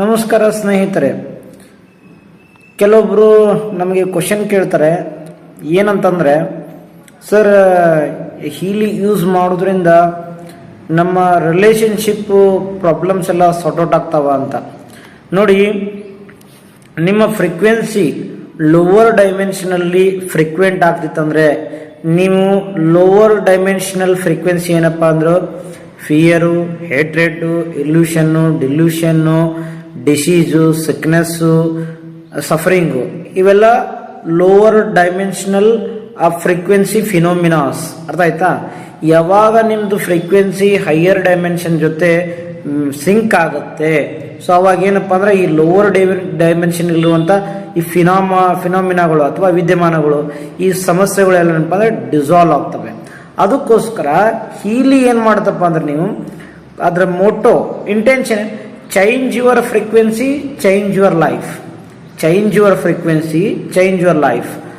ನಮಸ್ಕಾರ ಸ್ನೇಹಿತರೆ. ಕೆಲವೊಬ್ಬರು ನಮಗೆ ಕ್ವಶನ್ ಕೇಳ್ತಾರೆ, ಏನಂತಂದ್ರೆ, ಸರ್, ಹೀಲಿ ಯೂಸ್ ಮಾಡೋದ್ರಿಂದ ನಮ್ಮ ರಿಲೇಶನ್ಶಿಪ್ ಪ್ರಾಬ್ಲಮ್ಸ್ ಎಲ್ಲ ಸಾರ್ಟ್ ಔಟ್ ಆಗ್ತಾವ ಅಂತ. ನೋಡಿ, ನಿಮ್ಮ ಫ್ರೀಕ್ವೆನ್ಸಿ ಲೋವರ್ ಡೈಮೆನ್ಷನಲ್ಲಿ ಫ್ರೀಕ್ವೆಂಟ್ ಆಗ್ತಿತ್ತಂದ್ರೆ, ನೀವು ಲೋವರ್ ಡೈಮೆನ್ಷನಲ್ ಫ್ರೀಕ್ವೆನ್ಸಿ ಏನಪ್ಪ ಅಂದ್ರೆ fear hatred illusion delusion disease sickness suffering ಇವೆಲ್ಲ ಲೋವರ್ ಡೈಮೆನ್ಷನಲ್ ಆ ಫ್ರೀಕ್ವೆನ್ಸಿ ಫಿನೋಮಿನಾಸ್ ಅರ್ಥ ಆಯ್ತಾ? ಯಾವಾಗ ನಿಮ್ಮದು ಫ್ರೀಕ್ವೆನ್ಸಿ ಹೈಯರ್ ಡೈಮೆನ್ಷನ್ ಜೊತೆ ಸಿಂಕ್ ಆಗುತ್ತೆ. ಸೊ ಅವಾಗ ಏನಪ್ಪ ಅಂದ್ರೆ ಈ ಲೋವರ್ ಡೈಮೆನ್ಷನ್ ಇರುವಂಥ ಈ ಫಿನಾಮ ಫಿನೋಮಿನಾಗಳು ಅಥವಾ ವಿದ್ಯಮಾನಗಳು, ಈ ಸಮಸ್ಯೆಗಳೆಲ್ಲ ಏನಪ್ಪ ಅಂದ್ರೆ ಡಿಸಾಲ್ವ್ ಆಗ್ತವೆ. ಅದಕ್ಕೋಸ್ಕರ ಹೀಲಿ ಏನು ಮಾಡ್ತಪ್ಪ ಅಂದ್ರೆ ನೀವು ಅದರ motto intention change your frequency change your life. Change your frequency change your life.